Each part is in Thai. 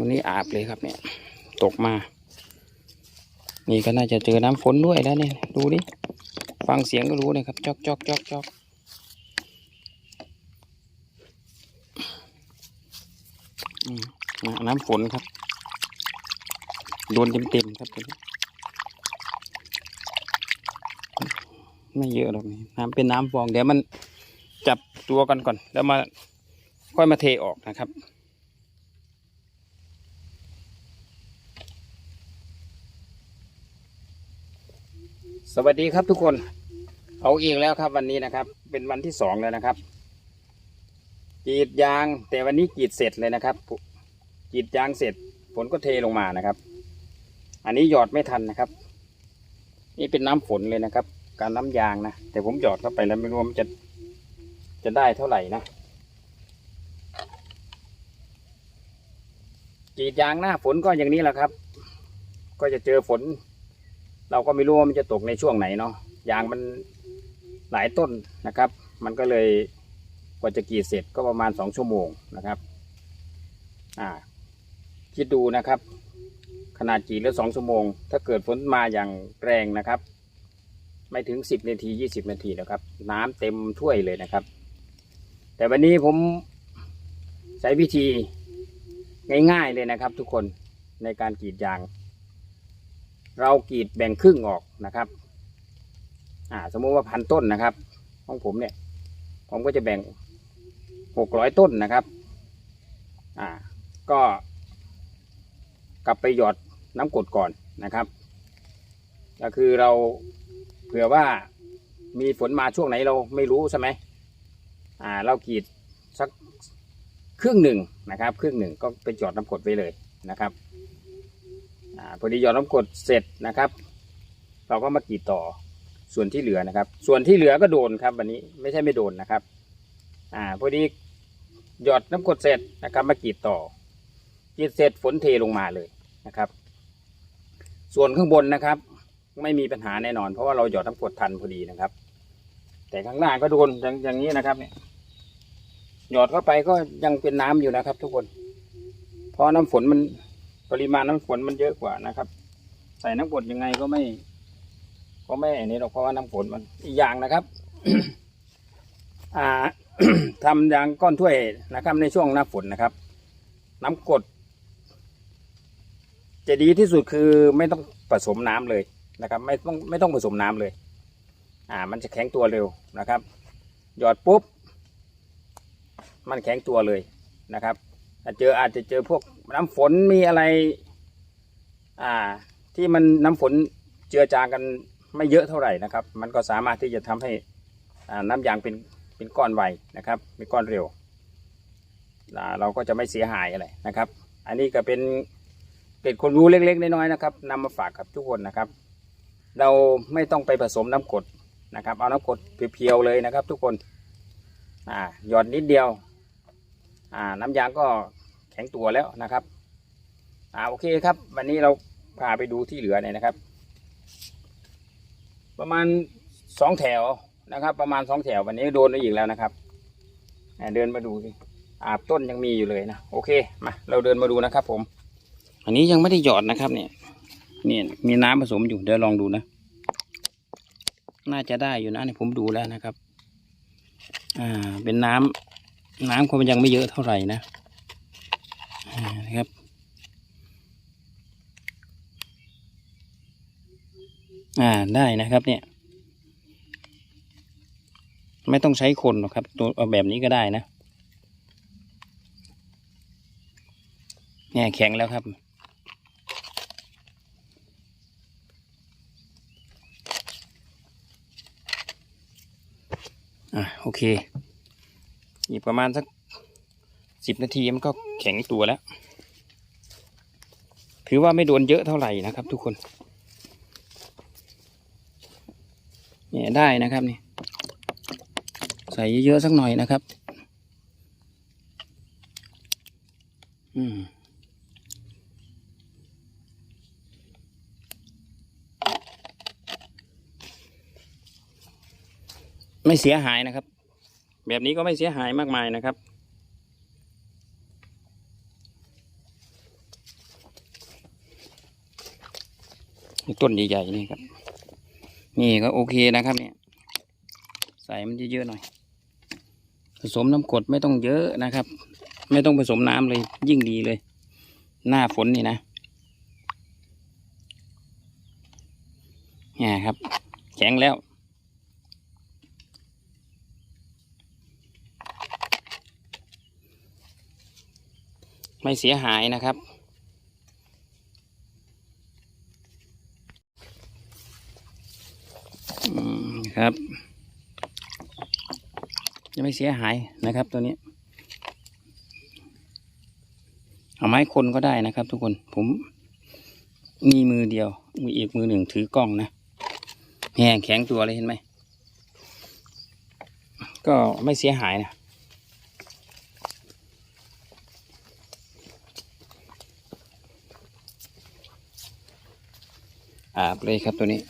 ตรงนี้อาบเลยครับเนี่ย ตกมา นี่ก็น่าจะเจอน้ำฝนด้วยแล้วเนี่ย ดูดิ ฟังเสียงก็รู้เลยครับ จอกจอกจอกจอกน้ำฝนครับ โดนเต็มๆครับตัวนี้ไม่เยอะหรอกนี่น้ำเป็นน้ำฟองเดี๋ยวมันจับตัวกันก่อน แล้วมาค่อยมาเทออกนะครับ สวัสดีครับทุกคน เอาอีกแล้วครับวันนี้นะครับ เป็นวันที่สองแล้วนะครับกรีดยางแต่วันนี้กรีดเสร็จเลยนะครับกรีดยางเสร็จฝนก็เทลงมานะครับ อันนี้หยอดไม่ทันนะครับ นี่เป็นน้ำฝนเลยนะครับ การน้ำยางนะแต่ผมหยอดเข้าไปแล้วไม่รู้ว่ามันจะจะได้เท่าไหร่นะกรีดยางหน้าฝนก็อย่างนี้แหละครับ ก็จะเจอฝน เราก็ไม่รู้ว่ามันจะตกในช่วงไหนเนาะยางมันหลายต้นนะครับ มันก็เลยกว่าจะกรีดเสร็จก็ประมาณสองชั่วโมงนะครับอ่าคิดดูนะครับ ขนาดกรีดแล้วสองชั่วโมง ถ้าเกิดฝนมาอย่างแรงนะครับ ไม่ถึงสิบนาทียี่สิบนาทีนะครับ น้ำเต็มถ้วยเลยนะครับ แต่วันนี้ผมใช้วิธีง่ายๆเลยนะครับ ทุกคนในการกรีดยาง เรากรีดแบ่งครึ่งออกนะครับ อ่า สมมติว่าพันต้นนะครับ ของผมเนี่ย ผมก็จะแบ่งหกร้อยต้นนะครับ อ่า ก็กลับไปหยอดน้ำกดก่อนนะครับ ก็คือเราเผื่อว่ามีฝนมาช่วงไหนเราไม่รู้ใช่ไหมอ่า เรากรีดสักครึ่งหนึ่งนะครับ ครึ่งหนึ่งก็ไปหยอดน้ำกดไว้เลยนะครับ อ่าพอดีหยอดน้ำกรดเสร็จนะครับ เราก็มากรีดต่อส่วนที่เหลือนะครับ ส่วนที่เหลือก็โดนครับวันนี้ไม่ใช่ไม่โดนนะครับ อ่าพอดีหยอดน้ำกรดเสร็จนะครับ มากรีดต่อกรีดเสร็จฝนเทลงมาเลยนะครับ ส่วนข้างบนนะครับ ไม่มีปัญหาแน่นอน เพราะว่าเราหยอดน้ำกรดทันพอดีนะครับ แต่ข้างหน้าก็โดนอย่างอย่างนี้นะครับเนี่ยหยอดเข้าไปก็ยังเป็นน้ำอยู่นะครับ ทุกคน เพราะน้ำฝนมัน ปริมาณน้ำฝนมันเยอะกว่านะครับ ใส่น้ำกรดยังไงก็ไม่ ก็ไม่อันนี้หรอกเพราะว่าน้ำฝนมันอีกอย่างนะครับ อ่าทำยางก้อนถ้วยนะครับ ในช่วงหน้าฝนนะครับ น้ำกรดจะดีที่สุดคือไม่ต้องผสมน้ำเลยนะครับ ไม่ต้องไม่ต้องผสมน้ำเลย อ่า มันจะแข็งตัวเร็วนะครับ หยอดปุ๊บ มันแข็งตัวเลยนะครับาเจออาจจะเจอพวกน้ำฝนมีอะไร อ่า ที่มันน้ำฝนเจือจางกันไม่เยอะเท่าไหร่นะครับ มันก็สามารถที่จะทำให้อ่าน้ำยางเป็นเป็นก้อนไวนะครับเป็นก้อนเร็วอ่าเราก็จะไม่เสียหายอะไรนะครับ อันนี้ก็เป็นเกร็ดความรู้เล็ก ๆ น้อยๆนะครับนำมาฝากกับทุกคนนะครับ เราไม่ต้องไปผสมน้ำกดนะครับ เอาน้ำกดเพียวๆเลยนะครับ ทุกคนอ่าหยอดนิดเดียวอ่าน้ำยางก็ ข็งตัวแล้วนะครับอ่าโอเคครับ วันนี้เราพาไปดูที่เหลือเนี่ยนะครับ ประมาณสองแถวนะครับ ประมาณสองแถววันนี้โดนไปอีกแล้วนะครับเดินมาดูสิอาบต้นยังมีอยู่เลยนะโอเคมาเราเดินมาดูนะครับ ผม อันนี้ยังไม่ได้หยอดนะครับ เนี่ยเนี่ยมีน้ำผสมอยู่เดี๋ยวลองดูนะ น่าจะได้อยู่นะเนี่ยผมดูแล้วนะครับ อ่าเป็นน้ำน้ำคงยังไม่เยอะเท่าไหร่นะอ่านะครับ อ่าได้นะครับเนี่ย ไม่ต้องใช้คนหรอกครับ ตัวแบบนี้ก็ได้นะ เนี่ยแข็งแล้วครับ อะโอเค อีกประมาณสักสิบนาทีมันก็แข็งตัวแล้ว ถือว่าไม่โดนเยอะเท่าไหร่นะครับทุกคน ได้นะครับนี่ใส่เยอะๆสักหน่อยนะครับ อืมไม่เสียหายนะครับ แบบนี้ก็ไม่เสียหายมากมายนะครับ ต้นใหญ่ๆนี่ครับ นี่ก็โอเคนะครับเนี่ยใส่มันเยอะๆหน่อย ผสมน้ำกรดไม่ต้องเยอะนะครับ ไม่ต้องผสมน้ำเลยยิ่งดีเลย หน้าฝนนี่นะเนี่ยครับ แข็งแล้วไม่เสียหายนะครับ อื มครับ จะไม่เสียหายนะครับตัวนี้ เอาไม้คนก็ได้นะครับ ทุกคนผมมีมือเดียวมืออีกมือหนึ่งถือกล้องนะแห้งแข็งตัวเลยเห็นไหมก็ไม่เสียหายนะอาบเลยครับตัวนี้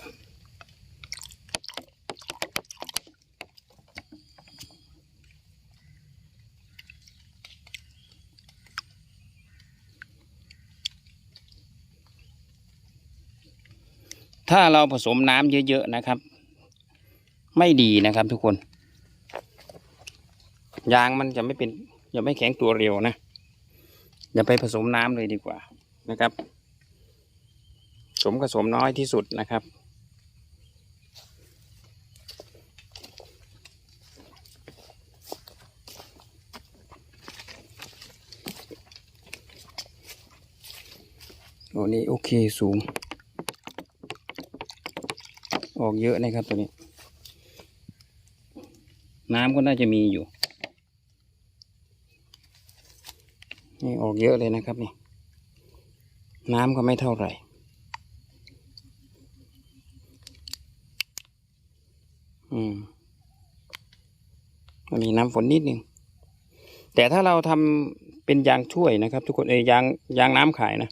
ถ้าเราผสมน้ำเยอะๆนะครับ ไม่ดีนะครับทุกคน ยางมันจะไม่เป็นจะไม่แข็งตัวเร็วนะอย่าไปผสมน้ำเลยดีกว่านะครับ สมกับสมน้อยที่สุดนะครับโอ้นี่โอเคสูง ออกเยอะนะครับตัวนี้ น้ำก็น่าจะมีอยู่ นี่ออกเยอะเลยนะครับนี่ น้ำก็ไม่เท่าไหร่อืมมันมีน้ำฝนนิดนึง แต่ถ้าเราทำเป็นยางช่วยนะครับ ทุกคนเอยยางยางน้ำขายนะ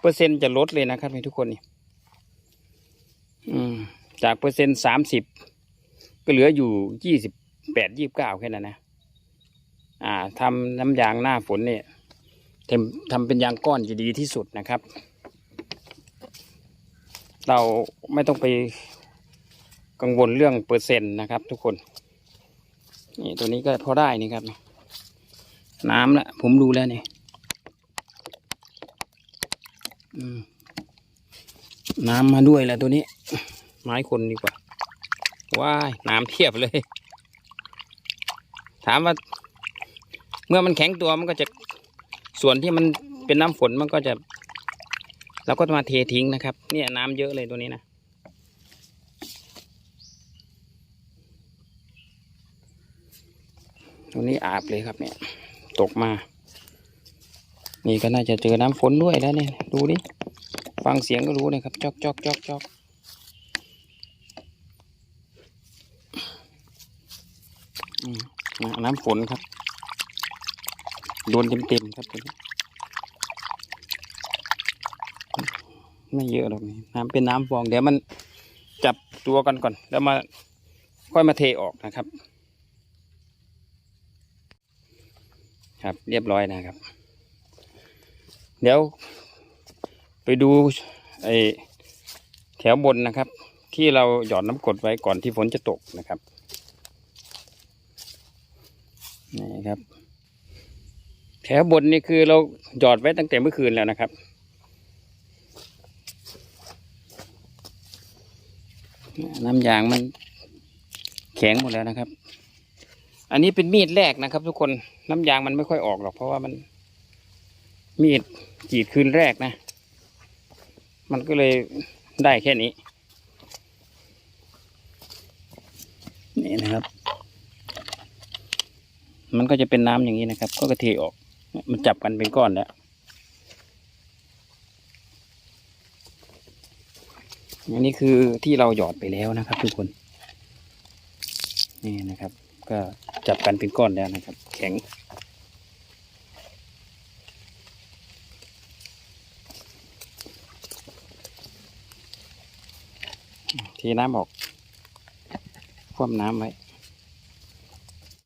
เปอร์เซ็นต์จะลดเลยนะครับทุกคนนี่ จากเปอร์เซ็นต์สามสิบก็เหลืออยู่ยี่สิบแปดยี่บเก้าแค่นั้นนะ อ่าทำน้ำยางหน้าฝนเนี่ยทำทำเป็นยางก้อนจะดีที่สุดนะครับ เราไม่ต้องไปกังวลเรื่องเปอร์เซ็นต์นะครับ ทุกคน นี่ตัวนี้ก็พอได้นี่ครับ น้ำละผมดูแล้วนี่น้ำมาด้วยแล้วตัวนี้ ไม้คนดีกว่าว้ายน้ำเทียบเลย ถามว่า เมื่อมันแข็งตัวมันก็จะส่วนที่มันเป็นน้ำฝนมันก็จะเราก็มาเททิ้งนะครับ เนี่ยน้ำเยอะเลยตัวนี้นะตัวนี้อาบเลยครับเนี่ย ตกมา นี่ก็น่าจะเจอน้ำฝนด้วยแล้วเนี่ย ดูดิ ฟังเสียงก็รู้นะครับ จอกจอกจอกจอกอืม น้ำฝนครับ โดนเต็มๆครับตัวนี้ไม่เยอะหรอกนี่น้ำเป็นน้ำฟอง เดี๋ยวมันจับตัวกันก่อน แล้วมาค่อยมาเทออกนะครับ ครับเรียบร้อยนะครับ เดี๋ยวไปดูไอแถวบนนะครับ ที่เราหย่อดน้ำกรดไว้ก่อนที่ฝนจะตกนะครับ นี่ครับ แถวบนนี่คือเราหยอดไว้ตั้งแต่เมื่อคืนแล้วนะครับ น้ำยางมันแข็งหมดแล้วนะครับ อันนี้เป็นมีดแรกนะครับ ทุกคนน้ำยางมันไม่ค่อยออกหรอกเพราะว่ามัน มีดกีดคืนแรกนะ มันก็เลยได้แค่นี้ นี่นะครับ มันก็จะเป็นน้ำอย่างนี้นะครับ ก็กระเทออก มันจับกันเป็นก้อนแล้วอันนี้คือที่เราหยอดไปแล้วนะครับ ทุกคน นี่นะครับ ก็จับกันเป็นก้อนแล้วนะครับ แข็งเทน้ำออกคว่ำน้ำไว้